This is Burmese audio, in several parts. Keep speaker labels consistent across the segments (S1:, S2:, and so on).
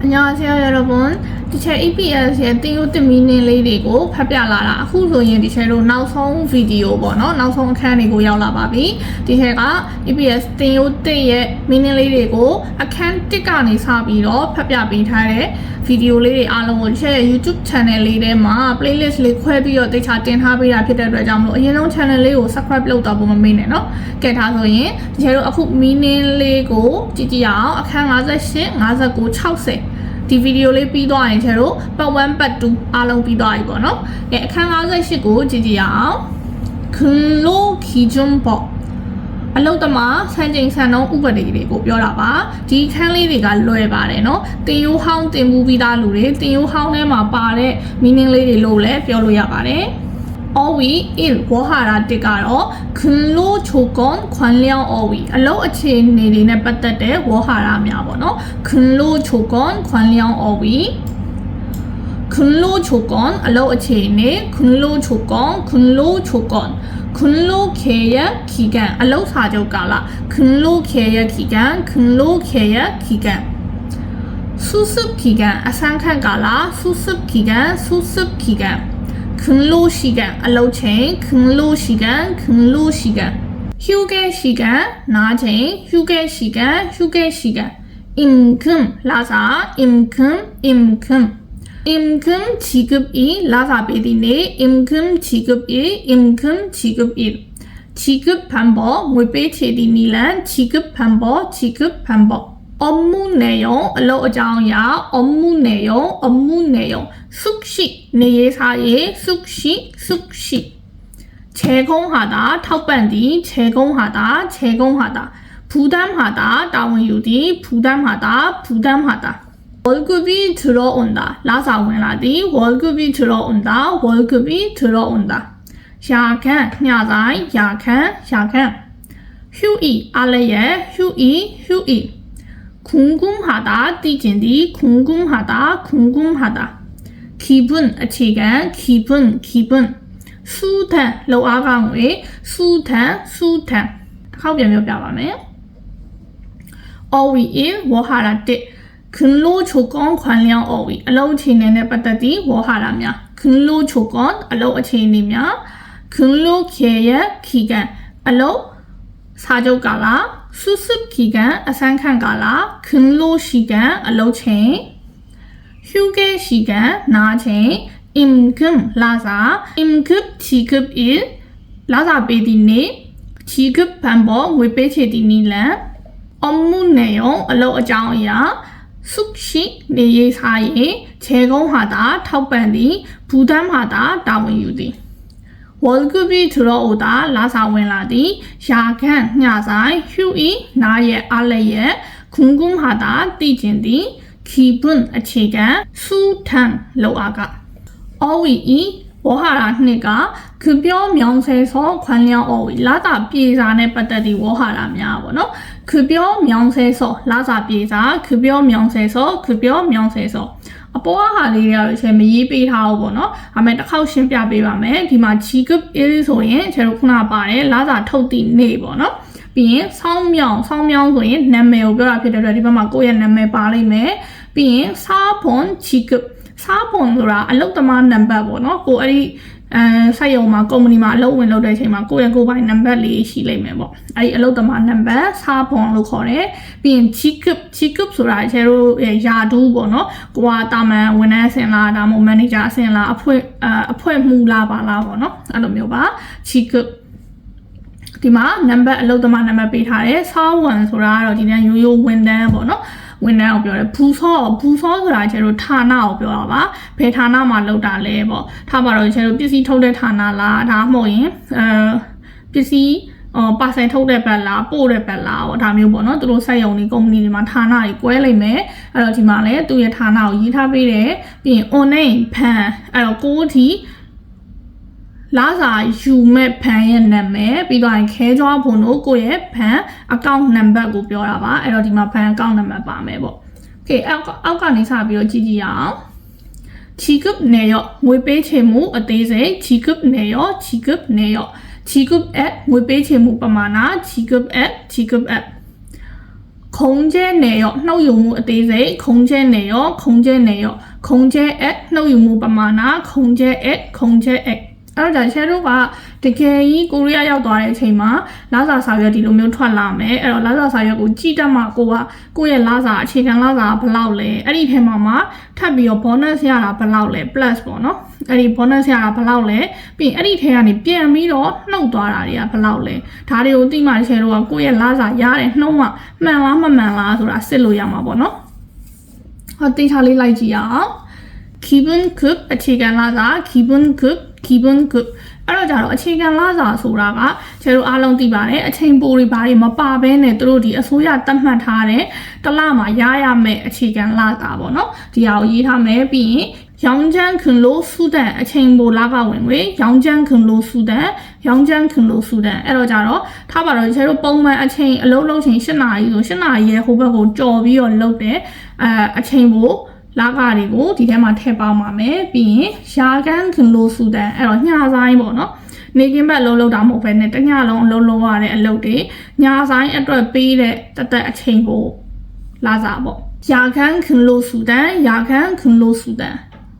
S1: 안녕하세요 여러분 teacher EPS ရဲ့သင်ယူသင်မီနင်းလေးတွေကိုဖတ်ပြလာတာအခုဆိုရင် teacher တို့နောက်ဆုံးဗီဒီယိုပေါ့နော်နောက်ဆုံးအခန်းတွေကိုရောက်လာပါပြီ teacher က EPS သင်ယူသင်ရဲ့မီနင်းလေးတွေကိုအခန်း1ကနေစပြီးတော့ဖတ်ပြပေးထားတဲ့ဗီဒီယိုလေးတွေအားလုံးကို teacher ရဲ့ YouTube channel လေးထဲမှာ playlist လေးခွဲပြီးတော့တိကျတင်ထားပေးတာဖြစ်တဲ့အတွက်ကြောင့်မလို့အရင်ဆုံး channel လေးကို subscribe လုပ်တော့ဖို့မမေ့နဲ့နော်ကဲဒါဆိုရင် teacher တို့အခုမီနင်းလေးကိုကြည့်ကြည့်ရအောင်အခန်း58 59 60 ဒီဗီဒီယိုလေးပြီးသွားရင်ကျတော့ပတ်1ပတ်2အားလုံးပြီးသွားပြီပေါ့နော်။အဲအခန်း58ကိုကြည့်ကြည့်ရအောင်။ခွန်လိုခီဂျွန်ပေါ့အလုတ်တမဆန်ကျင်ဆန်တော့ဥပဒေတွေကိုပြောတာပါဒီခန်းလေးတွေကလွယ်ပါတယ်เนาะတင်ယိုးဟောင်းတင်မှုပြီးသားလူတွေတင်ယိုးဟောင်းထဲမှာပါတဲ့ meaning လေးတွေလို့လည်းပြောလို့ရပါတယ် Owi il ဝါဟာရတစ်ကတော့ခွန်လိုချိုကွန်ခွန်လျောင်း Owi အလုံးအခြေအနေတွေနဲ့ပတ်သက်တဲ့ဝါဟာရများပေါ့နော်ခွန်လိုချိုကွန်ခွန်လျောင်း Owi ခွန်လိုချိုကွန်အလုံးအခြေအနေခွန်လိုချိုကွန်ခွန်လိုချိုကွန်ခွန်လိုခေယခီကန်အလုံးစာချုပ်ကာလခွန်လိုခေယခီကန်ခွန် လိုခေယခီကန်စုစုခီကန်အစမ်းခန့်ကာလစုစုခီကန်စုစုခီကန်ခွန်လို့ရှိကန်အလုတ်ချိန်ခွန်လို့ရှိကန်ခွန်လို့ရှိကန်ဟျူကဲရှိကန်နားချိန်ဟျူကဲရှိကန်ဟျူကဲရှိကန်အင်ကွမ်လာစာ 업무 내용, 러장야 업무 내용, 업무 내용, 숙식, 내 예사의 숙식, 숙식. 제공하다, 탑반디, 제공하다, 제공하다. 부담하다, 다운 유디, 부담하다, 부담하다. 월급이 들어온다. 라사웬라디, 월급이 들어온다, 월급이 들어온다. 샤캔, 냐자이, 야캔, 샤캔. 휴이, 알레예, 휴이, 휴이. 궁금하다 띠진디 궁금하다 궁금하다 기분 어치간 기분 기분 수탄 로아강웨 수탄 수탄 ခေါက်ပြန်ပြောပြပါမယ် Owi in ဝဟာရတစ်ခွန်လိုချိုကွန်ခွန်လျောင်း Owi အလုံးအခြေအနေနဲ့ပတ်သက်ပြီးဝဟာရများခွန်လိုချိုကွန်အလုံးအခြေအနေများခွန် လိုခေရခီကန်အလုံးစာချုပ်ကာလစုစုခီကန်အစမ်းခန့်ကာလခွန်လိုရှိကန်အလုံးချိန်ဟျူကေရှိကန်နာချိန်အင်ကွမ်လာစာအင်ကွပ်ချီကွပ်အီလာစာပေဒီနေချီကွပ်ပန်ဘောငွေပေးချေဒီနီလန်အမှုနေယုံအလုံးအကြောင်းအရာစုရှိနေရေးစားရေးခြေကုန်းဟာတာထောက်ပံ့သည်ဘူတမ်းဟာတာတာဝန်ယူသည် ဝေါ်ကူပီထရောအိုတာလာစာဝင်လာသည်ယာခန့်ညဆိုင်ဟျူအီနာရဲ့အလက်ရဲ့ခုံကုံဟာတာတည်ကျင်သည်ခီဘွန်းအခြေခံဆူထန်လောက်အားကအော်ဝီအီဝဟာရာနှစ်ကခုပြောမြောင်ဆဲဆောခွန်လျောင်းအော်ဝီလာတာပြေစာနဲ့ပတ်သက်ပြီးဝဟာရာများပေါ့နော်ခုပြောမြောင်ဆဲဆောလာစာပြေစာခုပြောမြောင်ဆဲဆောခုပြောမြောင်ဆဲဆော အပေါ်ဟာလေးတွေကတော့ရှင်မရေးပေးထားဘူးပေါ့နော်။ဒါပေမဲ့တစ်ခေါက်ရှင်းပြပေးပါမယ်။ဒီမှာ G group A ဆိုရင်ကျွန်တော်ခုနပါတယ်လာစာထုတ်တည်နေပေါ့နော်။ပြီးရင်ဆောင်းမြောင်ဆောင်းမြောင်ဆိုရင်နာမည်ကိုပြောတာဖြစ်တဲ့အတွက်ဒီဘက်မှာကိုယ့်ရဲ့နာမည်ပါလိမ့်မယ်။ပြီးရင်စားဖွန် G group စားပုံဆိုတာအလုတ်သမားနံပါတ်ပေါ့နော်ကိုအဲ့ဒီ အဲစိုက်ရုံမှာကုမ္ပဏီမှာအလုပ်ဝင်လုပ်တဲ့အချိန်မှာကိုယ့်ရဲ့ကိုယ်ပိုင်နံပါတ်လေးရှိလိမ့်မယ်ပေါ့အဲ့ဒီအလုပ်သမားနံပါတ်စားပုံလို့ခေါ်တယ်ပြီးရင် chikup chikup ဆိုတာကျတို့ယာဒူးပေါ့နော်ကိုကတာမန်ဝန်ထမ်းအဆင့်လားဒါမှမဟုတ် manager အဆင့်လားအဖွဲ့အဖွဲ့မှုလားပါလားပေါ့နော်အဲ့လိုမျိုးပါ chikup ဒီမှာနံပါတ်အလုပ်သမားနံပါတ်ပေးထားတယ်ဆောင်းဝန်ဆိုတာကတော့ဒီနေ့ရိုးရိုးဝန်ထမ်းပေါ့နော် ဝန်ထမ်းကိုပြောတယ်ဘူဆောဘူဆောဆိုတာကျတော့ဌာနကိုပြောတာပါဘယ်ဌာနမှာလုပ်တာလဲပေါ့ထားပါတော့ကျတော့ပစ္စည်းထုတ်တဲ့ဌာနလားဒါမှမဟုတ်ရင်အဲပစ္စည်းအော်ပါဆယ်ထုတ်တဲ့ဘက်လားပို့တဲ့ဘက်လားပေါ့ဒါမျိုးပေါ့နော်သူတို့စက်ရုံတွေကုမ္ပဏီတွေမှာဌာနတွေကွဲလိုက်မယ်အဲ့တော့ဒီမှာလည်းသူ့ရဲ့ဌာနကိုရေးထားပေးတယ်ပြီးရင် online ဖန်အဲ့တော့ကိုးတီ လာစာယူမဲ့ဖန်ရဲ့နာမည်ပြီးတော့ခဲကြွားဖို့တို့ကိုယ့်ရဲ့ဖန်အကောင့်နံပါတ်ကိုပြောတာပါအဲ့တော့ဒီမှာဖန်အကောင့်နံပါတ်ပါမယ်ပေါ့โอเคအောက်အောက်ကနေစပြီးတော့ကြည့်ကြည့်ရအောင် 취급 내역 물배 채무 어때세 지급 내역 지급 내역 지급 앱 물배 채무 빠마나 지급 앱 지급 앱 공제 내역 너 유무 어때세 공제 내역 공제 내역 공제 앱너 유무 빠마나 공제 앱 공제 앱 အဲ့တော့ဂျန်ရှယ်တို့ကတကယ်ကြီးကိုရီးယားရောက်သွားတဲ့အချိန်မှာလာစာစာရွက်ဒီလိုမျိုးထွက်လာမယ်အဲ့တော့လာစာစာရွက်ကိုကြည့်တတ်မှကိုကကိုယ့်ရဲ့လာစာအခြေခံလာစာဘယ်လောက်လဲအဲ့ဒီထဲမှာမှထပ်ပြီးတော့ bonus ရတာဘယ်လောက်လဲ plus ပေါ့နော်အဲ့ဒီ bonus ရတာဘယ်လောက်လဲပြီးရင်အဲ့ဒီထဲကနေပြန်ပြီးတော့နှုတ်သွားတာတွေကဘယ်လောက်လဲဒါတွေကိုသိမှရှယ်တို့ကကိုယ့်ရဲ့လာစာရတဲ့နှုံးကမှန်လားမမှန်လားဆိုတာစစ်လို့ရမှာပေါ့နော်ဟောတိတ်ထားလေးလိုက်ကြည့်ရအောင် given group အခြေခံလာစာ given group given good အဲ့တော့ကြတော့အခြေခံလစာဆိုတာကကျေတို့အားလုံးသိပါတယ်အချိန်ပိုတွေဘာတွေမပါဘဲနဲ့တို့ဒီအစိုးရသတ်မှတ်ထားတဲ့တလမှာရရမယ့်အခြေခံလစာပေါ့နော်ဒီဟာကိုရေးထားမယ်ပြီးရင်ရောင်ချန်းခွန်လို့စုတဲ့အချိန်ပိုလာကဝင်ငွေရောင်ချန်းခွန်လို့စုတဲ့ရောင်ချန်းခွန်လို့စုတဲ့အဲ့တော့ကြတော့ထားပါတော့ကျတို့ပုံမှန်အချိန်အလုံးလုံးချိန်၈နာရီဆို၈နာရီရဲ့ဟိုဘက်ကိုကြော်ပြီးတော့လုတ်တဲ့အဲအချိန်ပို လာကတွေကိုဒီထဲမှာထည့်ပေါင်းပါမယ်ပြီးရင်ရာကန်ခွန်လို့စူဒန်အဲ့တော့ညဆိုင်ပေါ့နော်နေကင်းဘက်လုံးလုံးတာမဟုတ်ဘဲနဲ့တညလုံးအလုံးလုံးရတဲ့အလုပ်တွေညာဆိုင်အတွက်ပေးတဲ့တသက်အချိန်ကိုလာစားပေါ့ရာကန်ခွန်လို့စူဒန်ရာကန်ခွန်လို့စူဒန်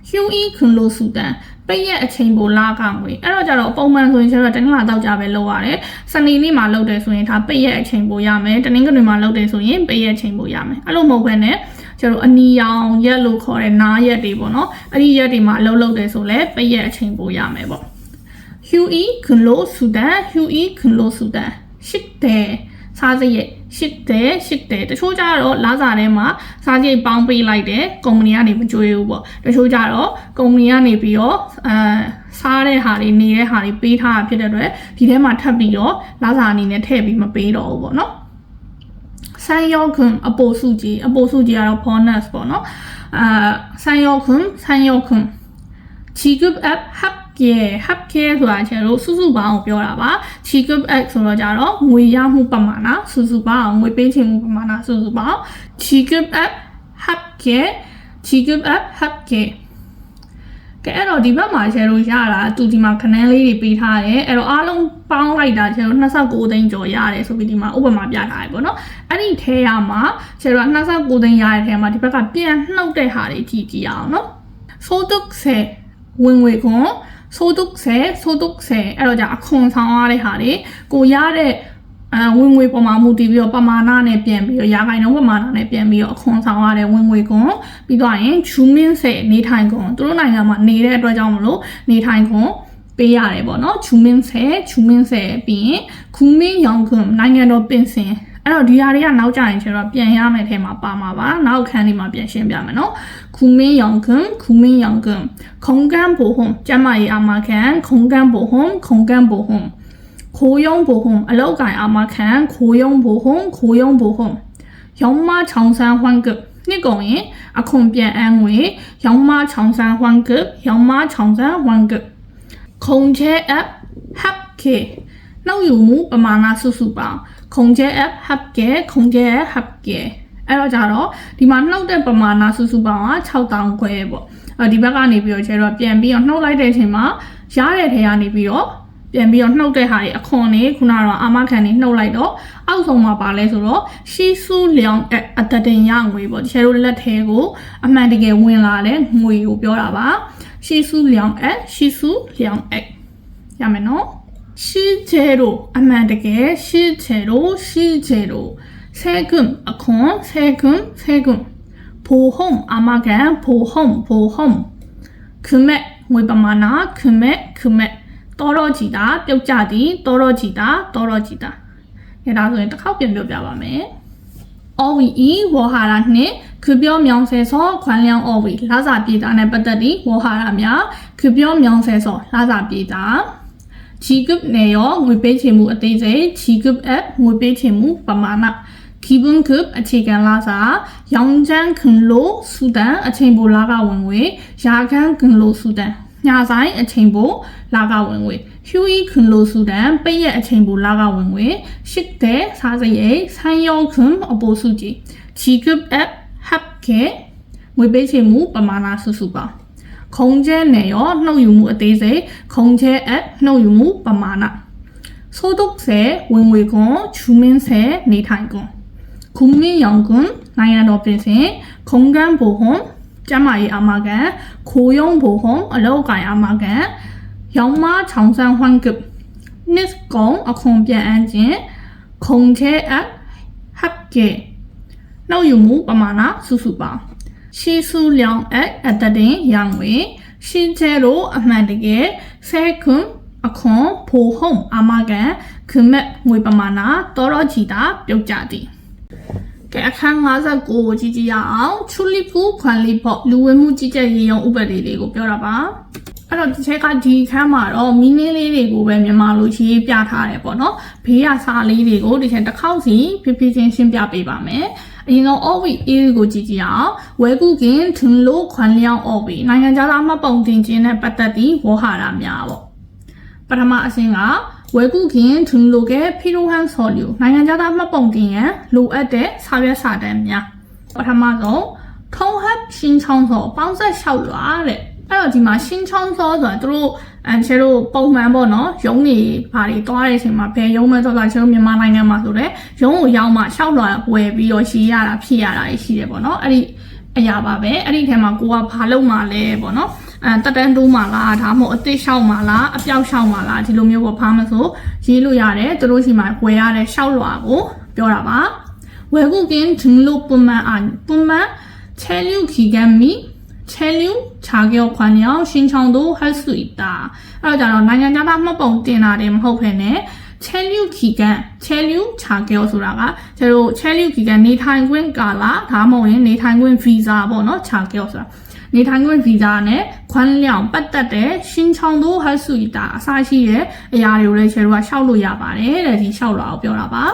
S1: ဟျူအီခွန်လို့စူဒန်ပိတ်ရက်အချိန်ပိုလာကငွေအဲ့တော့ကြတော့ပုံမှန်ဆိုရင်ကျတော့တနင်္လာတော့ကြပဲလောက်ရတယ်စနေနေ့မှာလောက်တယ်ဆိုရင်ဒါပိတ်ရက်အချိန်ပိုရမယ်တနင်္ဂနွေမှာလောက်တယ်ဆိုရင်ပိတ်ရက်အချိန်ပိုရမယ်အဲ့လိုမဟုတ်ဘဲနဲ့ ကျတော့အနီရောင်ရက်လို့ခေါ်တဲ့နားရက်တွေပေါ့နော်အဲ့ဒီရက်တွေမှာအလုပ်လုပ်တယ်ဆိုလဲပိတ်ရက်အချိန်ပိုရမယ်ပေါ့ Huey ခွန်လို့ဆူဒန် Huey ခွန်လို့ဆူဒန်ရှစ်တယ်စားစရိတ်ရှစ်တယ်ရှစ်တယ်တချို့ကြတော့လာစာထဲမှာစားစရိတ်ပေါင်းပေးလိုက်တယ်ကုမ္ပဏီကနေမကြွေးဘူးပေါ့တချို့ကြတော့ကုမ္ပဏီကနေပြီးတော့အဲစားတဲ့ဟာတွေနေတဲ့ဟာတွေပေးထားတာဖြစ်တဲ့အတွက်ဒီထဲမှာထပ်ပြီးတော့လာစာအနေနဲ့ထည့်ပြီးမပေးတော့ဘူးပေါ့နော် ဆန်ရောက်ခွန်အပိုစုကြီးအပိုစုကြီးကတော့ bonus ပေါ့နော်အာဆန်ရောက်ခွန်ဆန်ရောက်ခွန် 지급 앱 합계 합계 ဆိုတာကျတော့စုစုပေါင်းကိုပြောတာပါ 지급 앱 ဆိုတော့ကြတော့ငွေရမှုပမာဏစုစုပေါင်းငွေပေးချင်မှုပမာဏစုစုပေါင်း 지급 앱 합계 지급 앱 합계 ကဲအဲ့တော့ဒီဘက်မှာ share လို့ရတာသူဒီမှာခန်းလေးတွေပေးထားတယ်အဲ့တော့အားလုံးပေါင်းလိုက်တာ share 29သိန်းကျော်ရတယ်ဆိုပြီးဒီမှာဥပမာပြထားတယ်ပေါ့နော်အဲ့ဒီထဲရမှာ share က29သိန်းရတဲ့ထဲမှာဒီဘက်ကပြန်နှုတ်တဲ့ဟာတွေကြည့်ကြည့်ရအောင်နော်ဆိုတုတ်ဆယ်ဝင်ငွေခွန်ဆိုတုတ်ဆယ်ဆိုတုတ်ဆယ်အဲ့တော့じゃအခွန်ဆောင်ရတဲ့ဟာတွေကိုရတဲ့ အဲဝင်ငွေပေါ်မှာမူတည်ပြီးတော့ပမာဏနဲ့ပြန်ပြီးတော့ရာခိုင်နှုန်းပမာဏနဲ့ပြန်ပြီးတော့အခွန်ဆောင်ရတဲ့ဝင်ငွေကွန်ပြီးတော့ရင်ချူမင်းဆဲနေထိုင်ကွန်သူတို့နိုင်ငံမှာနေတဲ့အတွက်ကြောင့်မလို့နေထိုင်ကွန်ပေးရတယ်ပေါ့နော်ချူမင်းဆဲချူမင်းဆဲပြီးရင်ခူမင်းရောင်ကွန်နိုင်ငံတော်ပင်စင်အဲ့တော့ဒီဟာတွေကနောက်ကြရင်ကျတော့ပြန်ရမယ်ထဲမှာပါမှာပါနောက်ခန်းလေးမှာပြန်ရှင်းပြမယ်နော်ခုမင်းယောင်ကွန်ခုမင်းယောင်ကွန်ခုံကန်းဘိုဟုံကျမကြီးအာမခံခုံကန်းဘိုဟုံခုံကန်းဘိုဟုံ ခိုးယုံဘိုဟုံအလောက်ကန်အာမခံခိုးယုံဘိုဟုံခိုးယုံဘိုဟုံရောင်းမချောင်းဆန်းဟွမ်ကနှစ်ကုန်ရင်အခွန်ပြန်အန်းငွေရောင်းမချောင်းဆန်းဟွမ်ကရောင်းမချောင်းဆန်းဟွမ်ကခုံချဲအပ်ဟပ်ကေနှုတ်ယူမှုပမာဏစုစုပေါင်းခုံကျဲ app hub ကဲခုံကျဲ hub ကဲအဲ့တော့ကြတော့ဒီမှာနှုတ်တဲ့ပမာဏစုစုပေါင်းက6000ခွဲပေါ့အဲဒီဘက်ကနေပြီးတော့ကျတော့ပြန်ပြီးတော့နှုတ်လိုက်တဲ့အချိန်မှာရတဲ့ထဲကနေပြီးတော့ ပြန်ပြီးတော့နှုတ်တဲ့ဟာတွေအခွန်နေခုနကတော့အာမခံနေနှုတ်လိုက်တော့အောက်ဆုံးမှာပါလဲဆိုတော့ရှီဆူလျောင်အတတင်ရငွေပေါ့ဒီချေတို့လက်ထဲကိုအမှန်တကယ်ဝင်လာတဲ့ငွေကိုပြောတာပါရှီဆူလျောင်အရှီဆူလျောင်အရမယ်နော်ရှီချေတို့အမှန်တကယ်ရှီချေတို့ရှီချေတို့ဆေကွမ်အခွန်ဆေကွမ်ဆေကွမ်ဘိုဟုံအာမခံဘိုဟုံဘိုဟုံခမဲ့ငွေပမာဏခမဲ့ခမဲ့ တော်တော်ကြည်တာပြုတ်ကြသည်တော်တော်ကြည်တာတော်တော်ကြည်တာအဲဒါဆိုရင်တစ်ခေါက်ပြန်ပြောပြပါမယ် OVE ဝေါ်ဟာရနှင့်ခွပြောမြောင်ဆယ်စောခွမ်လျောင်း OV လာစာပြေတာနဲ့ပတ်သက်ပြီးဝေါ်ဟာရများခွပြောမြောင်ဆယ်စောလာစာပြေတာ G group နဲ့ရောငွေပေးချေမှုအသေးစိတ် G group app ငွေပေးချေမှုပမာဏ Given group အခြေခံလာစာရောင်ချန်းခင်လိုဆူတန်အချိန်ပိုလာကဝင်ငွေရာခန်းခင်လိုဆူတန် ညဆိုင်အချိန်ပိုလာကဝင်ငွေ 휴이 근로수단 빼야 아침부 라가 원외 식대 사제의 산여금 어보수지 지급 앱 합계 외배채무 빠마나 수수가 공제 내여 노유무 어때세 공제 앱 노유무 빠마나 소득세 원외공 주민세 내탄공 국민연금 나야노 빈세 건강보험 ကျမ်းမာရေးအာမခံခိုးယုံဘိုဟုံအလောက်ကိုင်အာမခံရောင်မချောင်းဆန်းဟွမ်ကပ်နစ်ကုံအခွန်ပြန်အန်းခြင်းခုံခဲအပ်ဟပ်ကဲနှုတ်ယူမှုပမာဏစုစုပါရှီဆူလျောင်အပ်အတတင်ရောင်ဝေရှင်းချဲလိုအမှန်တကယ်ဆဲခွန်းအခွန်ဖိုဟုံအာမခံခမက်ငွေပမာဏတော်တော်ကြီးတာပြုတ်ကြသည် ကဲအခန်း59ကိုကြည့်ကြည့်ရအောင်ချူလီပူခွန်လီပေါ့လူဝင်မှုကြီးကြပ်ရေးရုံဥပဒေလေးကိုပြောတာပါအဲ့တော့ဒီချက်ကဒီခန်းမှာတော့မီနင်းလေးတွေကိုပဲမြန်မာလိုရေးပြထားတယ်ပေါ့နော်ဘေးကစာလေးတွေကိုဒီချက်တစ်ခေါက်စီဖြည်းဖြည်းချင်းရှင်းပြပေးပါမယ်အရင်ဆုံး OV A ကိုကြည့်ကြည့်အောင်ဝဲကုကင်ထွန်းလို့ခွန်လျောင်း OV နိုင်ငံခြားသားမှတ်ပုံတင်ခြင်းနဲ့ပတ်သက်သည့်ဝေါ်ဟာရများပေါ့ပထမအဆင့်က ဝဲကုခင်ထွန်းလို့ကဖီရိုဟန်ဆော်လျူနိုင်ငံခြားသားမှတ်ပုံတင်ရန်လိုအပ်တဲ့စာရွက်စာတမ်းများပထမဆုံးထုံးဟပ်ရှင်းချောင်းစောပေါင်းဆက်လျှောက်လွာတဲ့အဲ့တော့ဒီမှာရှင်းချောင်းစောဆိုတာသူတို့အန်ချေတို့ပုံမှန်ပေါ့နော်ရုံးနေဘာတွေတွားတဲ့အချိန်မှာဘယ်ရုံးမဲတော့ဆိုတော့မြန်မာနိုင်ငံမှာဆိုတော့ရုံးကိုရောက်မှရှောက်လွာဝယ်ပြီးတော့ရှည်ရတာဖြစ်ရတာရှိတယ်ပေါ့နော်အဲ့ဒီအရာပါပဲအဲ့ဒီထဲမှာကိုကဘာလုပ်မှလဲပေါ့နော် အဲတက်တန်းတိုးမှလားဒါမှမဟုတ်အသစ်လျှောက်မှလားအပြောက်လျှောက်မှလားဒီလိုမျိုးပေါ့ဖားမဆိုရေးလို့ရတယ်သူတို့ရှိမှဝယ်ရတဲ့လျှောက်လွာကိုပြောတာပါဝယ်ကုကင်းဂျင်းလို့ပုံမှန်အပုံမှန်ချဲလူခီကမ်မီချဲလူခြာကျော်ခွန်ရောက်ရှင်းချောင်းတို့ဟတ်ဆွီတာအဲ့တော့ကြတော့နိုင်ငံခြားသားမှတ်ပုံတင်တာတယ်မဟုတ်ဖ ೇನೆ ချဲလူခီကန်ချဲလူခြာကျော်ဆိုတာကကျတို့ချဲလူခီကန်နေထိုင်ခွင့်ကာလဒါမှမဟုတ်ရင်နေထိုင်ခွင့်ဗီဇာပေါ့နော်ခြာကျော်ဆိုတာ နေထိုင်ခွင့်ဗီဇာနဲ့ခွန်းလျောင်ပတ်သက်တဲ့ရှင်းချောင်းတို့ဟတ်ဆွီတာအစရှိတဲ့အရာတွေကိုလည်းကျတို့ကရှောက်လို့ရပါတယ်တဲ့ဒီရှောက်လာအောင်ပြောတာပါ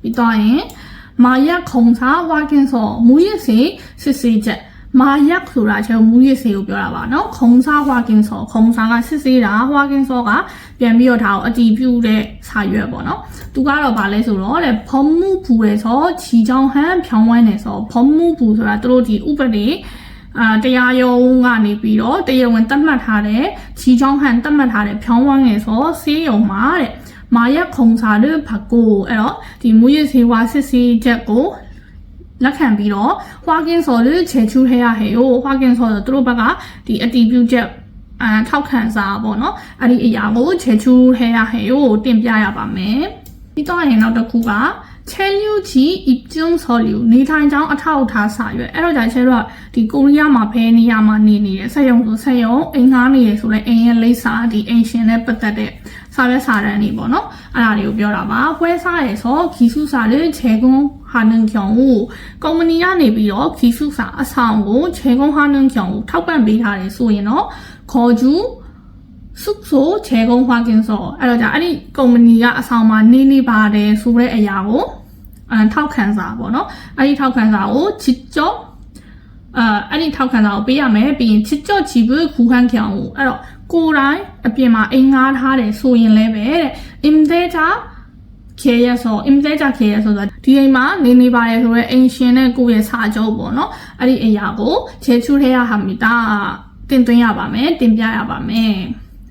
S1: ပြီးတော့ရင်မာယခုံစာဝါကင်စောမူရစေစစ်စေးချက်မာရက်ဆိုတာကျွန်တော်မူရစေကိုပြောတာပါเนาะခုံစားဟွာကင်းစောခုံစားကစစ်စေးတာဟွာကင်းစောကပြန်ပြီးတော့ဒါကိုအတီးပြုတဲ့စာရွက်ပေါ့เนาะသူကတော့ဗာလဲဆိုတော့တဲ့ဖုံမှုပူရဲဆိုချီချောင်းဟန်ဖြောင်းဝိုင်းနေဆိုဖုံမှုပူဆိုတာသူတို့ဒီဥပဒေ အာတရားရုံးကနေပြီးတော့တရားဝင်သတ်မှတ်ထားတဲ့ချီချောင်းဟန်သတ်မှတ်ထားတဲ့ဖြောင်းဝိုင်းနေဆိုဆေးရုံမှာတဲ့မာရက်ခုံစားတဲ့ဘကိုအဲ့တော့ဒီမူရစေဝါစစ်စေးချက်ကိုလက်ခံပြီးတော့ဟွာကင်းစော်လေးချေချူဟဲရဟဲကိုဟွာကင်းစော်ဆိုသူတို့ဘက်ကဒီအတီးပြုချက်အဲထောက်ခံစာပေါ့နော်အဲ့ဒီအရာကိုချေချူဟဲရဟဲကိုတင်ပြရပါမယ်ပြီးတော့ရင်နောက်တစ်ခုက ချန်လူကြီးအပြုံးဆော်လီကိုနေထိုင်ကြောင်းအထောက်အထားစာရွက်အဲ့တော့ကြာချဲတော့ဒီကိုရီးယားမှာဘယ်နေရာမှာနေနေလဲဆက်ရုံဆိုဆက်ရုံအိမ်ငှားနေရဆိုလဲအိမ်ရဲ့လိပ်စာဒီအိမ်ရှင်နဲ့ပတ်သက်တဲ့စာရွက်စာတမ်းတွေပေါ့နော်အဲ့ဒါတွေကိုပြောတာပါဖွဲစားရယ်ဆိုဂီစုစာလေချေကွန်ဟာနန်ကျောင်းကိုကုမ္ပဏီကနေပြီးတော့ဂီစုစာအဆောင်ကိုချေကွန်ဟာနန်ကျောင်းကိုထောက်ပံ့ပေးထားတယ်ဆိုရင်တော့ခေါ်ကျူးစုဆိုချေကုန်းခွာကင်းစောအဲ့တော့じゃအဲ့ဒီကုမ္ပဏီကအဆောင်မှာနေနေပါတယ်ဆိုတဲ့အရာကို အဲထောက်ခံစာပေါ့နော်အဲ့ဒီထောက်ခံစာကိုချစ်ကြောအဲအဲ့ဒီထောက်ခံစာကိုပေးရမယ်ပြီးရင်ချစ်ကြောချီဘူးခူခန်းခေါင်ကိုအဲ့တော့ကိုယ်တိုင်အပြင်မှာအိမ်ငားထားတယ်ဆိုရင်လည်းပဲတဲ့အင်သေးချာခေရဆိုအင်သေးချာခေရဆိုတော့ဒီအိမ်မှာနေနေပါတယ်ဆိုတော့အိမ်ရှင်နဲ့ကိုယ့်ရဲ့စာချုပ်ပေါ့နော်အဲ့ဒီအရာကိုခြေချူထဲရဟာမီတာတင်သွင်းရပါမယ်တင်ပြရပါမယ်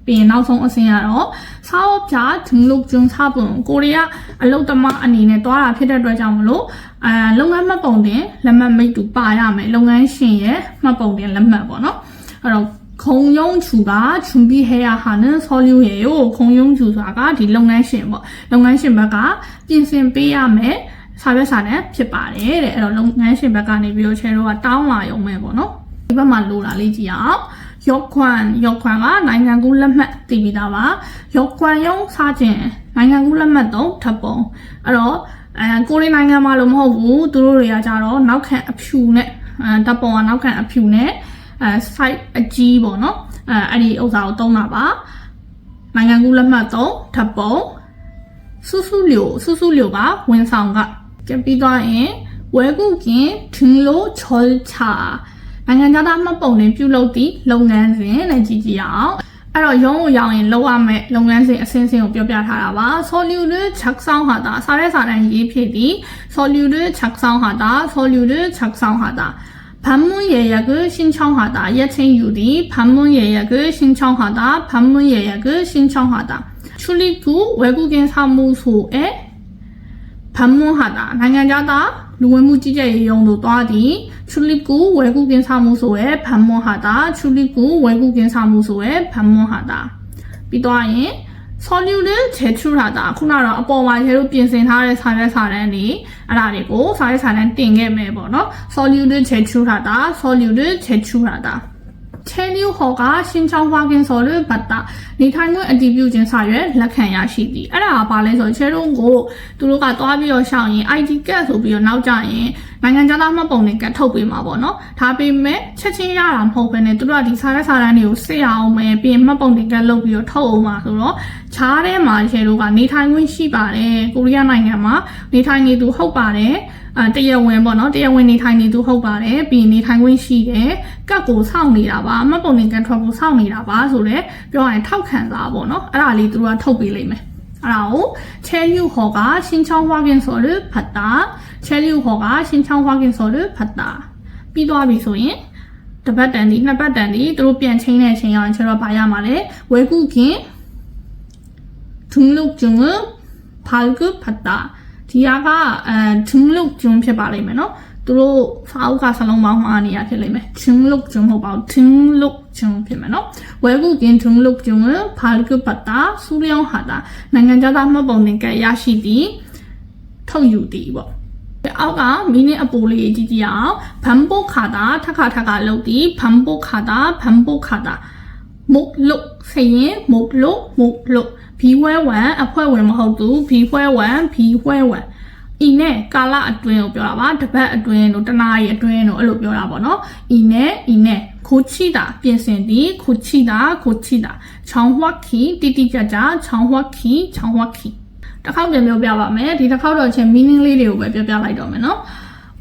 S1: ပြီးရင်နောက်ဆုံးအဆင့်ကတော့စာအုပ်ပြဒင်းလုတ်ကျွန်းစာပုံကိုရီးယားအလုတ်သမားအနေနဲ့တွားတာဖြစ်တဲ့အတွက်ကြောင့်မလို့အဲလုပ်ငန်းမှတ်ပုံတင်လက်မှတ်မိတ်တူပါရမယ်လုပ်ငန်းရှင်ရဲ့မှတ်ပုံတင်လက်မှတ်ပေါ့နော်အဲ့တော့ခုံယုံချူကချွန်ပြီးဟဲရဟာနဲ့ဆောလျူရေကိုခုံယုံချူဆိုတာကဒီလုပ်ငန်းရှင်ပေါ့လုပ်ငန်းရှင်ဘက်ကပြင်ဆင်ပေးရမယ်စာရွက်စာနဲ့ဖြစ်ပါတယ်တဲ့အဲ့တော့လုပ်ငန်းရှင်ဘက်ကနေပြီးတော့ချဲတို့ကတောင်းလာရုံပဲပေါ့နော်ဒီဘက်မှာလိုတာလေးကြည့်အောင် ရောက်ခွန်ရောက်ခွန်ကနိုင်ငံကူးလက်မှတ်တည်ပြီးသားပါရောက်ခွန်ရုံစားခြင်းနိုင်ငံကူးလက်မှတ်တော့ထပ်ပုံအဲ့တော့အဲကိုရီးနိုင်ငံမှာလို့မဟုတ်ဘူးသူတို့တွေကကြတော့နောက်ခံအဖြူနဲ့အဲတပ်ပုံကနောက်ခံအဖြူနဲ့အဲ site အကြီးပေါ့နော်အဲအဲ့ဒီဥစ္စာကိုသုံးတာပါနိုင်ငံကူးလက်မှတ်တော့ထပ်ပုံစုစုလျိုစုစုလျိုကဝန်ဆောင်ကကြပြီးသွားရင်ဝဲကုကင်ထင်းလို့ချောချာ နိုင်ငံသားမှတ်ပုံတင်ပြုလုပ်သည့်လုပ်ငန်းစဉ်လည်းကြည့်ကြည့်ရအောင်အဲ့တော့ရုံးကိုရောက်ရင်လောက်ရမယ်လုပ်ငန်းစဉ်အစင်းစင်းကိုပြောပြထားတာပါ soluble checksum ဟာဒါစားတဲ့စာတန်းရေးဖြစ်ပြီး soluble checksum ဟာဒါ soluble checksum ဟာဒါ盘门爷爷个新昌华大一千有的，盘门爷爷个新昌华大，盘门爷爷个新昌华大。处理组外国警察务所哎，盘门华大，哪个家大？ လူဝင်မှုကြီးကြပ်ရေးရုံးတို့သွားသည်ချူလီကူဝဲကူကင်းစားမှုဆိုရဲဖမ်းမွန်းဟာတာချူလီကူဝဲကူကင်းစားမှုဆိုရဲဖမ်းမွန်းဟာတာပြီးတော့ရင် solute ချေထူတာတာခုနကတော့အပေါ်မှာရေတို့ပြင်ဆင်ထားတဲ့စာရွက်စာတမ်းတွေအဲ့ဒါတွေကိုစာရွက်စာတမ်းတင်ခဲ့မယ်ပေါ့နော် solute ချေထူတာတာ solute ချေထူတာတာ ချဲလျူဟောကရှင်းချောင်းဝါကင်ဆော်ရဘတ်တာနေထိုင်ခွင့်အတည်ပြုခြင်းစာရွက်လက်ခံရရှိသည်အဲ့ဒါကဘာလဲဆိုတော့ချဲတို့ကိုသူတို့ကသွားပြီးတော့ရှောင်းရင် ID card ဆိုပြီးတော့နောက်ကျရင်နိုင်ငံခြားသားမှတ်ပုံတွေကတ်ထုတ်ပေးမှာပေါ့နော်ဒါပေမဲ့ချက်ချင်းရတာမဟုတ်ဘဲနဲ့သူတို့ကဒီစာရွက်စာတမ်းတွေကိုစစ်ရအောင်မယ်ပြီးရင်မှတ်ပုံတွေကတ်လုပ်ပြီးတော့ထုတ်အောင်မှာဆိုတော့ခြားထဲမှာချဲတို့ကနေထိုင်ခွင့်ရှိပါတယ်ကိုရီးယားနိုင်ငံမှာနေထိုင်နေသူဟုတ်ပါတယ် အဲတရဝင်ပေါ့နော်တရဝင်နေထိုင်နေသူဟုတ်ပါတယ်ပြီးရင်နေထိုင်ခွင့်ရှိတယ်ကတ်ကိုစောင့်နေတာပါမှတ်ပုံတင်ကန်ထွက်ကိုစောင့်နေတာပါဆိုတော့ပြောရရင်ထောက်ခံစာပေါ့နော်အဲ့ဒါလေးသူတို့ကထုတ်ပေးလိမ့်မယ်အဲ့ဒါကိုချဲယူဟောကရှင်းချောင်းဝါကင်ဆိုရဖတ်တာချဲယူဟောကရှင်းချောင်းဝါကင်ဆိုရဖတ်တာပြီးသွားပြီဆိုရင်တစ်ပတ်တန်ဒီနှစ်ပတ်တန်ဒီသူတို့ပြန်ချင်းတဲ့အချိန်ရောက်ရင်ကျတော့ဘာရမှာလဲဝဲကုခင်등록증을 발급받다 ဒီဟာကအဲဂျွန်းလုတ်ဂျွန်းဖြစ်ပါလိမ့်မယ်နော်သူတို့စာအုပ်ကစလုံးပေါင်းမှားနေရဖြစ်လိမ့်မယ်ဂျွန်းလုတ်ဂျွန်းမဟုတ်ပါဘူးဂျွန်းလုတ်ဂျွန်းဖြစ်မယ်နော်ဝဲကူကင်ဂျွန်းလုတ်ဂျွန်းဘာလကပတာဆူလျောင်းဟာတာနိုင်ငံခြားသားမှတ်ပုံတင်ကရရှိသည်ထုတ်ယူသည်ပေါ့အောက်ကမီးနဲ့အပူလေးကြီးကြီးအောင်ဘမ်ပုတ်ခါတာထခါထခါလုပ်သည်ဘမ်ပုတ်ခါတာဘမ်ပုတ်ခါတာမုတ်လုတ်ခရင်မုတ်လုတ်မုတ်လုတ် ဘီဝဲဝမ်အဖွဲ့ဝင်မဟုတ်သူဘီဝဲဝမ်ဘီဝဲဝမ်ဤနဲ့ကာလအတွင်းကိုပြောတာပါတစ်ပတ်အတွင်းတို့တနာရီအတွင်းတို့အဲ့လိုပြောတာပေါ့နော်ဤနဲ့ဤနဲ့ခိုချီတာပြင်ဆင်သည်ခိုချီတာခိုချီတာချောင်းဝက်ခီတိတိကျကျချောင်းဝက်ခီချောင်းဝက်ခီတစ်ခေါက်ပြန်ပြောပြပါမယ်ဒီတစ်ခေါက်တော့ချင်း meaning လေးတွေကိုပဲပြောပြလိုက်တော့မယ်နော်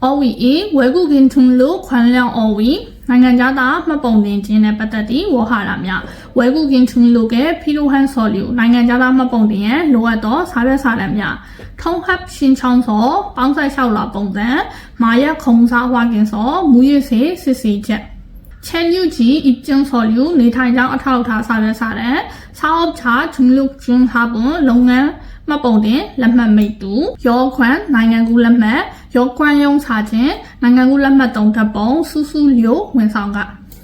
S1: OVE ဝဲကုကင်ထုံလို့ခွန်လျောင်း OVE နိုင်ငံခြားသားမှတ်ပုံတင်ခြင်းနဲ့ပတ်သက်သည့်ဝေါ်ဟာရများဝဲကုကင်ထုံလို့ကဖီလိုဟန်ဆော်လီနိုင်ငံခြားသားမှတ်ပုံတင်ရန်လိုအပ်သောစာရွက်စာတမ်းများထုံဟပ်ရှင်းချောင်းစောပေါင်းဆက်လျှောက်လာပုံစံမာရခုံစားဝါကင်စောမူရစေစစ်စီချက်ချဲညူကြီးအကျင်းဆော်လူနေထိုင်ကြောင်းအထောက်အထားစာရွက်စာတမ်းစာအုပ်ချဂျုံလုဂျွန်းဟာပွန်လုပ်ငန်း မှတ်ပုံတင်လက်မှတ်မိတ်တူရောခွမ်နိုင်ငံကူလက်မှတ်ရောခွမ်ရုံးစာချင်းနိုင်ငံကူလက်မှတ်တုံးထပ်ပုံစူးစူးလျိုဝန်ဆောင်က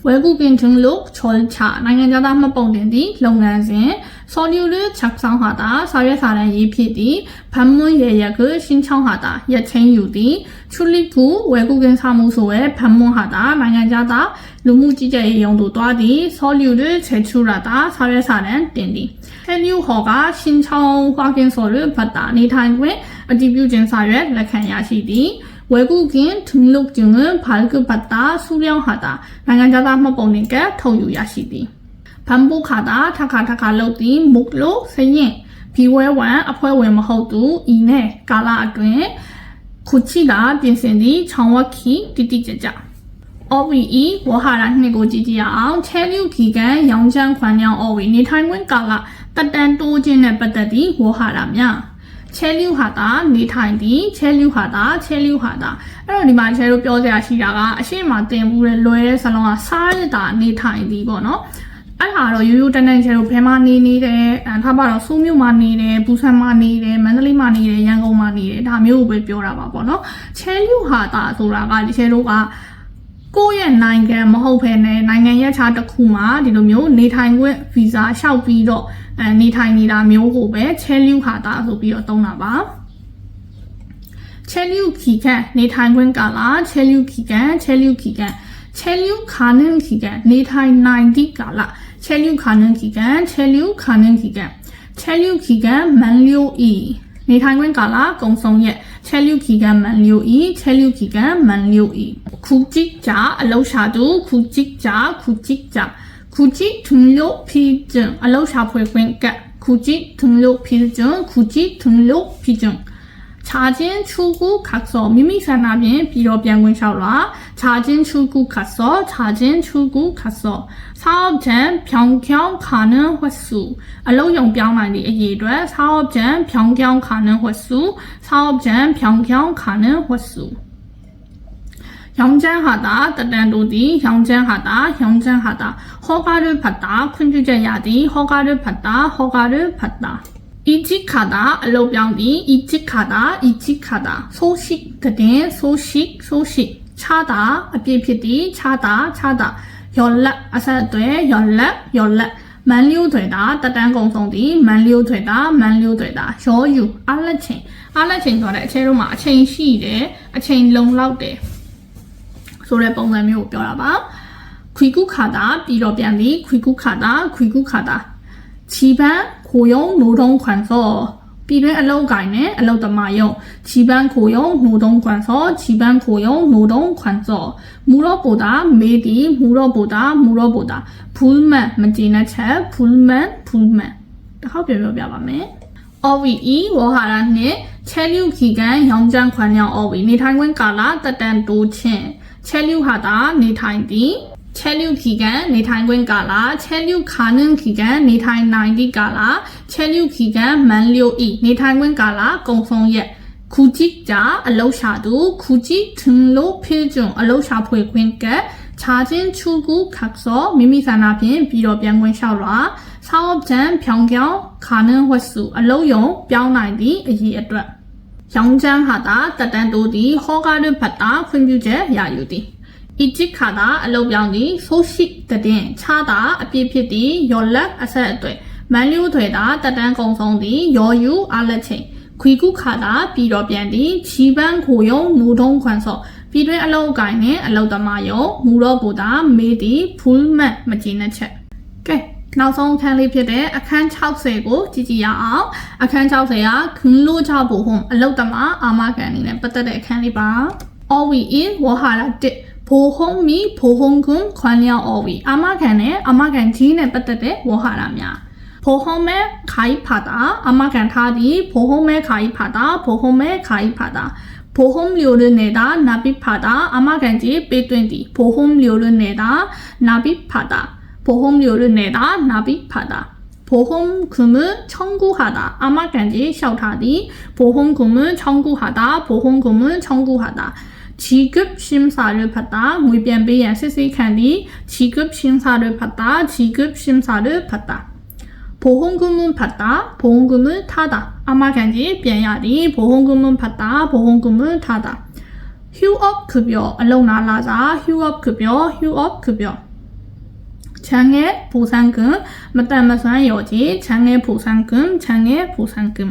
S1: ဝဲကုကင်ချင်းလို့ချောချနိုင်ငံခြားသားမှတ်ပုံတင်သည့်လုပ်ငန်းစဉ်ဆော်လျူလချက်ဆောင်ဟာတာစာရွက်စာတမ်းရေးဖြစ်သည့်ဗမ်မွန်ရရကရှင်းချောင်းဟာတာရက်ချင်းယူသည်ချူလီကူဝဲကုကင်စာမှုဆိုရဲဗမ်မွန်ဟာတာနိုင်ငံခြားသားလူမှုကြီးကြပ်ရေးရုံးတို့တွားသည်ဆော်လျူလချက်ချူရာတာစာရွက်စာတမ်းတင်သည် ဟန်ယူဟော်ကရှင်ချောင်းဟွာကင်ဆော်ရဲ့ဘတ်တာနေထိုင်ခွင့်အတည်ပြုခြင်းစာရွက်လက်ခံရရှိသည်ဝေကုကင်ထုံလုတ်ကျင်းဘာလ်ကဘတ်တာဆူလျောင်းဟာတာနိုင်ငံသားမှတ်ပုံတင်ကထုတ်ယူရရှိသည်ဖမ်ဘူခါတာထခါထခါလုတ်သည်မုတ်လို့ဆရင်ဘီဝဲဝမ်အဖွဲ့ဝင်မဟုတ်သူဤနဲ့ကာလာအတွင်းခုချီတာပြင်ဆင်သည့်ချောင်းဝက်ခီတိတိကျကျ OVE ဝဟာရနှစ်ကိုကြည့်ကြရအောင် Cherry Kigan ရောင်ချမ်းခွန်ညောင်း OVE နေထိုင်ခွင့်ကာလ တက်တန်တိုးခြင်းနဲ့ပတ်သက်သည့်ဝဟာရများချဲလျူဟာတာနေထိုင်သည်ချဲလျူဟာတာချဲလျူဟာတာအဲ့တော့ဒီမှာချဲတို့ပြောစရာရှိတာကအရှိမတင်ဘူးလေလွယ်တဲ့စလုံးကစားရတာနေထိုင်သည်ပေါ့နော်အဲ့ဟာတော့ရိုးရိုးတန်းတန်းချဲတို့ဘဲမှာနေနေတယ်အဲထားပါတော့စိုးမြို့မှာနေတယ်ပူဆန်မှာနေတယ်မန္တလေးမှာနေတယ်ရန်ကုန်မှာနေတယ်ဒါမျိုးကိုပဲပြောတာပါပေါ့နော်ချဲလျူဟာတာဆိုတာကဒီချဲတို့က ကိုယ့်ရဲ့နိုင်ငံမဟုတ်ဘဲနဲ့နိုင်ငံရဲ့ခြားတစ်ခုမှာဒီလိုမျိုးနေထိုင်ခွင့်ဗီဇာလျှောက်ပြီးတော့အဲနေထိုင်နေတာမျိုးကိုပဲချဲလျူဟာတာဆိုပြီးတော့သုံးတာပါချဲလျူခီကန်နေထိုင်ခွင့်ကာလချဲလျူခီကန်ချဲလျူခီကန်ချဲလျူခါနန်ခီကန်နေထိုင်နိုင်သည့်ကာလချဲလျူခါနန်ခီကန်ချဲလျူခါနန်ခီကန်ချဲလျူခီကန်မန်လျိုဤနေထိုင်ခွင့်ကာလကုံဆုံးရ က်ချဲလျူခီကန်မန်လျိုဤချဲလျူခီကန်မန်လျိုဤခုကြည့်ကြအလောက်ရှာသူခုကြည့်ကြခုကြည့်ကြခုကြည့်ထွန်းလို့ဖီကျန်အလောက်ရှာဖွေခွင့် 查ချင်း出ကူခတ်စောမိမိဆန္ဒဖြင့်ပြည်တော်ပြန်ခွင့်လျှောက်လာ查ချင်း出ကူခတ်စော查ချင်း出ကူခတ်စောစာအုပ်ချံဖြောင်းချောင်းခါနန်းဝတ်စုအလုံးယုံပြောင်းနိုင်သည့်အရေးအတွက်စာအုပ်ချံဖြောင်းချောင်းခါနန်းဝတ်စုစာအုပ်ချံဖြောင်းချောင်းခါနန်းဝတ်စုရောင်ချမ်းဟာတာတတန်တို့သည်ရောင်ချမ်းဟာတာရောင်ချမ်းဟာတာဟောကားရဖတ်တာခွင့်ပြုချက်ရသည်ဟောကားရဖတ်တာဟောကားရဖတ်တာ အီဂျစ်ခါတာအလုပ်ပြောင်းပြီးအီဂျစ်ခါတာအီဂျစ်ခါတာဆိုရှိတဲ့ဆိုရှိဆိုရှိခြားတာအပြည့်ဖြစ်ပြီးခြားတာခြားတာယောလက်အဆက်အသွယ်ယောလက်ယောလက်မန်လျိုထွေတာတက်တန်းကုံဆုံးသည်မန်လျိုထွေတာမန်လျိုထွေတာရောယူအားလက်ချင်းအားလက်ချင်းဆိုတဲ့အချဲတို့မှာအချိန်ရှိတယ်အချိန်လုံလောက်တယ်ဆိုတဲ့ပုံစံမျိုးကိုပြောတာပါခွီကုခါတာပြီးတော့ပြန်ပြီးခွီကုခါတာခွီကုခါတာချီပန်း ခိုယုံနှိုးတုံးခွန်စောပြည်တွင်းအလောက်ကိုင်းနဲ့အလောက်တမယုံချီပန်းခိုယုံနှိုးတုံးခွန်စောချီပန်းခိုယုံနှိုးတုံးခွန်စောမူရောပိုတာမေးတီမူရောပိုတာမူရောပိုတာဖူးမန်မကျေနပ်ချက်ဖူးမန်ဖူးမန်တစ်ခေါက်ပြောပြပါမယ် OVE ဝဟာရနှင့်ချဲလျူခီကန်ရောင်ကျန်းခွန်ညောင်း OVE နေထိုင်ခွင့်ကာလတက်တန်တိုးချင်းချဲလျူဟာတာနေထိုင်သည် ချဲလျူခီကန်နေထိုင်ခွင့်ကာလချဲလျူခါနင်းခီကန်နေထိုင်နိုင်သည့်ကာလချဲလျူခီကန်မန်လျိုဤနေထိုင်ခွင့်ကာလကုံဆုံးရက်ခူကြီးကြအလောက်ရှာသူခူကြီးထင်လို့ဖေးကြုံအလောက်ရှာဖွေခွင့်ကခြားချင်းချူကူခတ်စောမိမိဆန္ဒဖြင့်ပြီးတော့ပြန်ခွင့်လျှောက်လာဆောက်ချန်ဖြောင်ပြောင်းခါနင်းဝတ်စုအလုံးယုံပြောင်းနိုင်သည့်အရေးအတွက်ရောင်ချမ်းဟာတာတက်တန်တိုးသည်ဟောကားတို့ဖတ်တာခွင့်ပြုချက်ရယူသည် အီဂျစ်ခါသာအလုပ်ပြောင်းသည့်ဆိုရှိတည်ခြားသာအပြစ်ဖြစ်သည့်ယော်လက်အဆက်အသွယ်မန်လျိုးထွေသာတက်တန်းကုံဆုံးသည့်ယော်ယူအားလက်ချင်းခွီကုခါသာပြည်တော်ပြန်သည့်ဂျီပန်ခိုယုံနူထုံးခွန်ဆော့ပြည်တွင်းအလုပ်အကိုင်နှင့်အလုပ်သမားယုံမူတော့ကိုသာမေးသည့်ဖူးမတ်မကျင်းတဲ့ချက်ကဲနောက်ဆုံးအခန်းလေးဖြစ်တဲ့အခန်း60ကိုကြည့်ကြည့်ရအောင်အခန်း60ကခွန်လို့ချဖို့ဟုံအလုတ်တမအာမခံနေနဲ့ပတ်သက်တဲ့အခန်းလေးပါ all we in ဝဟာရ1 ဖိုဟုံမီဖိုဟုံကွန်ခွန်လျောင်းအော်ဝီအာမခံနဲ့အာမခံကြီးနဲ့ပတ်သက်တဲ့ဝေါ်ဟာရများဖိုဟုံမဲခိုင်ဖာတာအာမခံထားသည်ဖိုဟုံမဲခိုင်ဖာတာဖိုဟုံမဲခိုင်ဖာတာဖိုဟုံလျိုလွန်းနေတာနာပိဖာတာအာမခံကြီးပေးသွင်းသည်ဖိုဟုံလျိုလွန်းနေတာနာပိဖာတာဖိုဟုံလျိုလွန်းနေတာနာပိဖာတာ보험금은청구하다아마간지샤우타디보험금은청구하다보험금은청구하다 지급 심사를 받다. 무변비엔 시시칸디 지급 심사를 받다. 지급 심사를 받다. 보험금을 받다. 보험금을 타다. 아마간지 변야디 보험금을 받다. 보험금을 타다. 휴업 급여 알로나라자 휴업 급여 휴업 급여 ချန်ငယ်ပူဆန်ကံမတန်မဆွမ်းရော်ကြီးချန်ငယ်ပူဆန်ကံချန်ငယ်ပူဆန်ကံ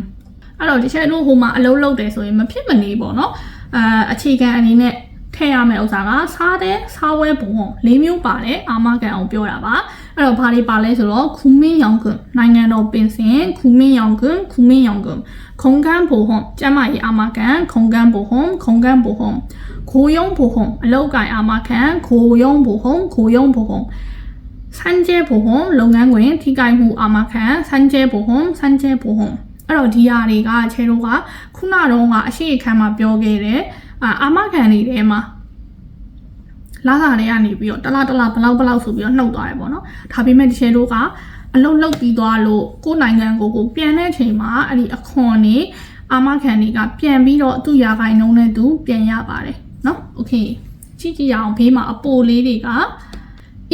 S1: အဲ့တော့ဒီချက်တို့ဟိုမှာအလုံးလုံးတယ်ဆိုရင်မဖြစ်မနေပေါ့နော် အာအခြေခံအနေနဲ့ထည့်ရမယ့်ဥစ္စာကစားတဲ့စားဝဲဘုံ၄မျိုးပါတယ်အာမခံအောင်ပြောတာပါအဲ့တော့ဘာတွေပါလဲဆိုတော့ခူမင်းရောင်ကွန်နိုင်ငံတော်ပင်စင်ခူမင်းရောင်ကွန်ခူမင်းရောင်ကွန်ခုံကန်းဘုံကျမကြီးအာမခံခုံကန်းဘုံခုံကန်းဘုံခိုးယုံဘုံအလောက်ကင်အာမခံခိုးယုံဘုံခိုးယုံဘုံစံကျဲဘုံလုပ်ငန်းခွင်ထိကိုက်မှုအာမခံစံကျဲဘုံစံကျဲဘုံ အဲ့တော့ဒီဟာတွေကချဲတို့ကခုနတုန်းကအရှိအခမ်းမှာပြောခဲ့တဲ့အာမခံတွေထဲမှာလာစာတွေကနေပြီးတော့တလားတလားဘလောက်ဘလောက်ဆိုပြီးတော့နှုတ်သွားတယ်ပေါ့နော်ဒါပေမဲ့ဒီချဲတို့ကအလုံးလုံးပြီးသွားလို့ကိုယ်နိုင်ငံကိုကိုပြန်တဲ့အချိန်မှာအဲ့ဒီအခွန်နေအာမခံတွေကပြန်ပြီးတော့သူ့ရာခိုင်နှုန်းနဲ့သူပြန်ရပါတယ်နော်โอเคကြည့်ကြည့်ရအောင်ဘေးမှာအပိုလေးတွေက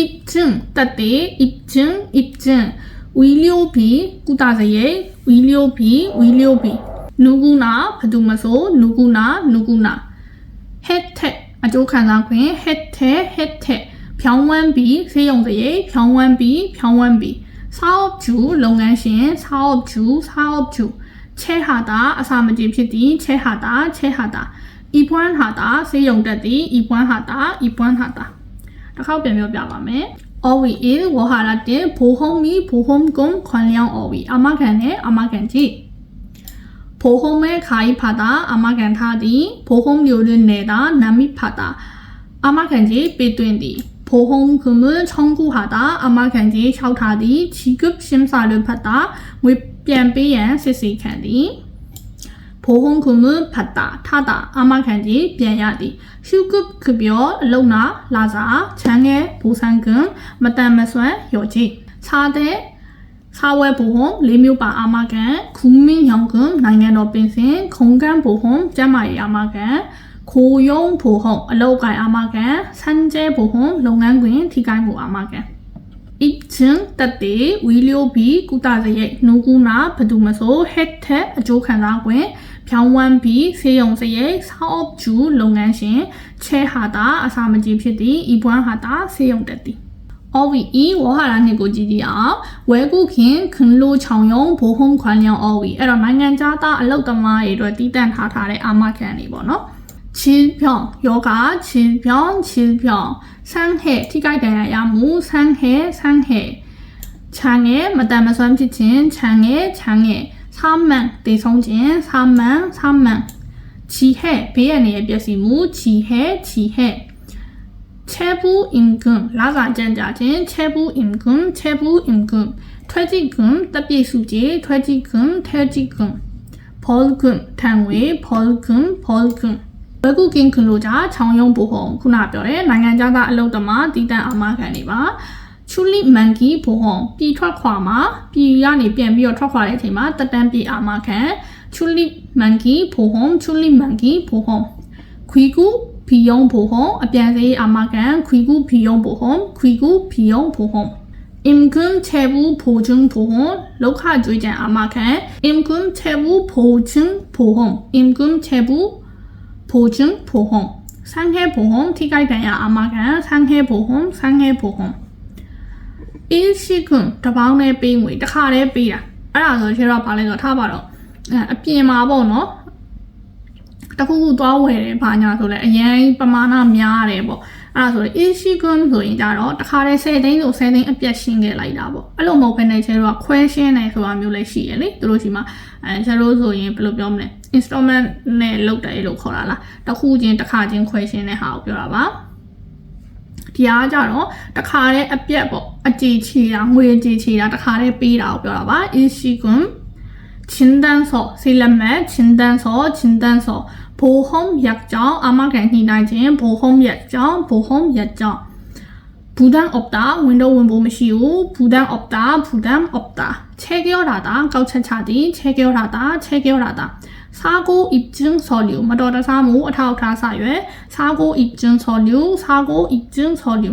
S1: ipjin တက်တဲ့ ipjin ipjin 입증 의료비 꾸다세의 의료비 의료비 누구나 바두마소 누구나 누구나 혜택 아주 간단히 혜택 혜택 병원비 세용자의 병원비 병원비 사업주 농안신 사업주 사업주 체하다 아사마지 피디 체하다 체하다 입원하다 세용자디 입원하다 입원하다 တစ်ခေါက်ပြန်ပြောပြပါမယ် Owi il wahara de bohong mi bohong gong kwan liang owi အမကန်နဲ့အမကန်ကြီးဖိုဟုံးမဲခိုင်ဖာတာအမကန်ထားသည်ဖိုဟုံးမျိုးလင်းနေတာနမိဖာတာအမကန်ကြီးပေးတွင်သည်ဖိုဟုံးကမချောင်းကူဟာတာအမကန်ကြီးလျှောက်ထားသည်ချီကပ်ရှင်းစာလွတ်ဖတ်တာငွေပြန်ပေးရန်စစ်စီခံသည် ဘိုဟုံခုမဖတ်တာထတာအာမခံကြီးပြန်ရသည်ရှုကုကပြောအလုံနာလာစာချမ်းငယ်ဘူဆန်ကံမတန်မဆွမ်းရော်ကြီးခြားတဲ့ခြားဝဲဘူဟုံလေးမျိုးပါအာမခံခုမင်းရောင်ကံနိုင်ငံတော်ပင်စင်ခုံကန်းဘူဟုံကျမ်းမာရေးအာမခံခိုယုံဘူဟုံအလောက်ကင်အာမခံဆန်းကျဲဘူဟုံလုပ်ငန်းခွင်ထိခိုင်းမှုအာမခံอีกจึงตัดเตวิลิโอบีกุตาเซยนูกูนาบดุมะโซเฮดแทอโจคันซากဝင် ဖြောင်းဝမ်းဘီဆေးရုံစရိတ်ဆောက်အုပ်ကျူလုပ်ငန်းရှင်ချဲဟာတာအစာမကြီးဖြစ်သည့်ဤပွမ်းဟာတာဆေးရုံတက်သည် OVE ဝါဟာရနှစ်ကိုကြည့်ကြည့်အောင်ဝဲကုခင်ခွန်လိုချောင်ယုံဘိုဟုံခွန်လျောင် OVE အဲ့တော့နိုင်ငံခြားသားအလုပ်သမားတွေအတွက်တည်တံ့ထားထားတဲ့အာမခံတွေပေါ့နော်ချီဖြောင်းယောဂချီဖြောင်းချီဖြောင်းဆန်းဟဲ့ထိကြိုက်တယ်ရမှုဆန်းဟဲ့ဆန်းဟဲ့ခြံငယ်မတန်မစွမ်းဖြစ်ခြင်းခြံငယ်ခြံငယ် 3만 내성진 3만 3만 지혜 배안의 별시무 지혜 지혜 체부 임금 라가 전자진 체부 임금 체부 임금 퇴직금 따비수지 퇴직금 퇴직금 벌금 단위 벌금 벌금 외국인 근로자 정용 보험 ခုနပြောတဲ့နိုင်ငံခြားသားအလုပ်သမားတည်တံ့အာမခံတွေပါ ချူလီမန်ကီဘုံအောင်ပြည်ထွက်ခွာမှာပြည်ကနေပြန်ပြီးတော့ထွက်ခွာတဲ့အချိန်မှာတက်တန်းပြည်အာမခံချူလီမန်ကီဘုံအောင်ချူလီမန်ကီဘုံအောင်ခွီကူဖီယုံဘုံအောင်အပြန်စေးအာမခံခွီကူဖီယုံဘုံအောင်ခွီကူဖီယုံဘုံအောင်အင်ကွမ်ချေဘူးဖိုဂျုံဖိုဟွန်လောက်ခကြွေးကြံအမခံအင်ကွမ်ချေဘူးဖိုဂျုံဖိုဟွန်အင်ကွမ်ချေဘူးဖိုဂျုံဖိုဟွန်ဆန်ဟဲဖိုဟွန်ထိကိုက်တန်ရအမခံဆန်ဟဲဖိုဟွန်ဆန်ဟဲဖိုဟွန် အေးရှိခွန်းတပေါင်းနဲ့ပေးငွေတစ်ခါတည်းပေးတာအဲ့ဒါဆိုရှယ်တော့ဘာလဲဆိုထားပါတော့အပြင်မှာပေါ့နော်တခုခုသွားဝယ်တယ်ဘာညာဆိုလဲအရင်ပမာဏများတယ်ပေါ့အဲ့ဒါဆိုရင် Ishigun ဆိုရင်ကြတော့တခါတည်း10သိန်းဆို10သိန်းအပြတ်ရှင်းခဲ့လိုက်တာပေါ့အဲ့လိုမဟုတ်ဘဲနဲ့ကျတော့ခွဲရှင်းတယ်ဆိုတာမျိုးလည်းရှိရလေသူတို့ရှိမှအဲကျတော့ဆိုရင်ဘယ်လိုပြောမလဲ installment နဲ့လောက်တယ်လို့ခေါ်တာလားတခုချင်းတစ်ခါချင်းခွဲရှင်းတဲ့ဟာကိုပြောတာပါ ဒီအားကြတော့တခါတည်းအပြက်ပေါ့အကြည်ချီတာငွေအကြည်ချီတာတခါတည်းပေးတာကိုပြောတာပါ issue gun ချင်းတန်းစောဆေးလက်မှတ်ချင်းတန်းစောချင်းတန်းစောဘိုဟုံးရက်ကြောင့်အမကန်ညှိနှိုင်းခြင်းဘိုဟုံးရက်ကြောင့်ဘိုဟုံးရက်ကြောင့်ဘူဒန်အော့တာဝင်းဒိုဝင်ဖို့မရှိဘူးဘူဒန်အော့တာဘူဒန်အော့တာချဲကြောတာတာကောက်ချက်ချသည်ချဲကြောတာတာချဲကြောတာတာ စားကို입증 서류မတော်တဆမှုအထောက်အထားစာရွက်စားကို입증 서류စားကို입증 서류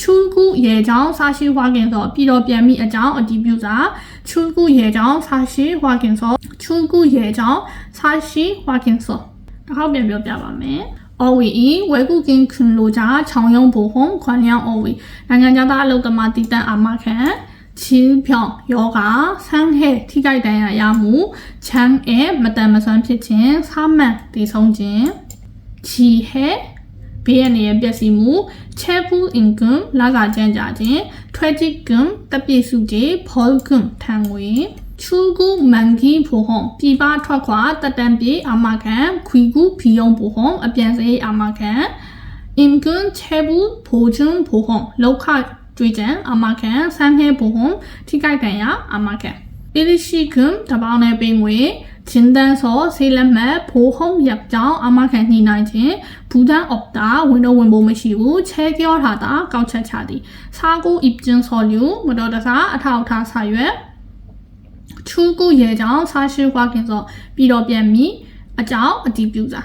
S1: 출구 예정 사실 확인서ပြည်တော်ပြန်မိအကြောင်းအတည်ပြုစာ출구 예정 사실 확인서 출구 예정 사실 확인서တစ်ခေါက်ပြန်ပြောပြပါမယ် OVE ဝဲကုကင်းခွန်လိုကြချောင်းယုံဘိုဟုံခွန်လျောင်း OVE နိုင်ငံခြားသားအလုပ်သမားတည်တံ့အာမခံ ချင်းဖြောင်းယောဂဆန်းဟဲထိကြိုက်တန်ရရမှုချမ်းအဲမတန်မဆွမ်းဖြစ်ခြင်းဆာမန်တည်ဆုံးခြင်းချီဟဲဘေးရနေရပျက်စီးမှုချဲဖူအင်ကမ်လာကကြမ်းကြခြင်းထွက်ကြည့်ကမ်တပြည့်စုကြဖောလ်ကမ်ထံငွေချူကူမန်ဂီဖိုဟုံပြည်ပထွက်ခွာတက်တန်ပြေအာမခံခွီကူဖီယုံဖိုဟုံအပြန်စေးအာမခံအင်ကွန်ချေဘူးဖိုချွန်းဖိုဟုံလောက်ခ ကျွေးကြံအာမခံဆန်းနှဲဘုံထိကိုက်တန်ရအာမခံအလီရှိကွမ်တပေါင်းနဲ့ပင်ငွေဂျင်ဒန်ဆောဆေးလက်မှတ်ဘိုးဟုံးရပ်ကြောင်းအာမခံနှိနိုင်ခြင်းဘူဒန်အော့တာဝင်တော့ဝင်ဖို့မရှိဘူးချဲကြောထာတာကောက်ချက်ချသည်စာကိုအစ်ဂျင်ဆောလျူမတော်တဆာအထောက်ထားဆာရွက်ချူကူရဲကြောင်းစားရှိွားခင်ဆိုပြီးတော့ပြန်ပြီးအကြောင်းအတီးပြူစာ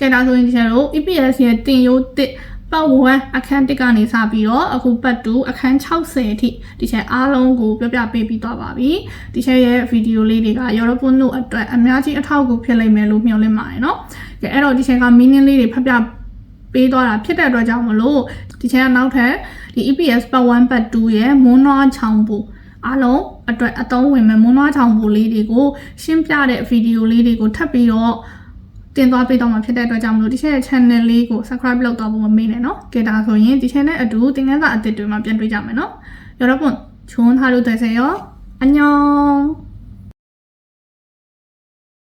S1: ကဲဒါဆိုရင်ဒီချက်တို့ EPS ရဲ့တင်ရိုးတစ် ပတ်ဝန်းအခန်း1ကနေစပြီးတော့အခုပတ်2အခန်း60အထိဒီချက်အားလုံးကိုပြောပြပေးပြီးသွားပါပြီဒီချက်ရဲ့ဗီဒီယိုလေးတွေကယောရပွန်းတို့အတွက်အများကြီးအထောက်အကူဖြစ်လိမ့်မယ်လို့မျှော်လင့်ပါတယ်เนาะကဲအဲ့တော့ဒီချက်က meaning လေးတွေဖတ်ပြပေးသွားတာဖြစ်တဲ့အတွက်ကြောင့်မလို့ဒီချက်ကနောက်ထပ်ဒီ EPS ပတ်1ပတ်2ရဲ့မွန်းနွားချောင်းပူအားလုံးအတွက်အသုံးဝင်မဲ့မွန်းနွားချောင်းပူလေးတွေကိုရှင်းပြတဲ့ဗီဒီယိုလေးတွေကိုထပ်ပြီးတော့ တင်သွားပေးတော့မှာဖြစ်တဲ့အတွက်ကြောင့်မလို့ဒီချက်ရဲ့ channel လေးကို subscribe လုပ်တော့ဖို့မမေ့နဲ့နော်။ကဲဒါဆိုရင်ဒီချက်နဲ့အတူသင်ခန်းစာအသစ်တွေမှာပြန်တွေ့ကြမယ်နော်။여러분좋은하루되세요안녕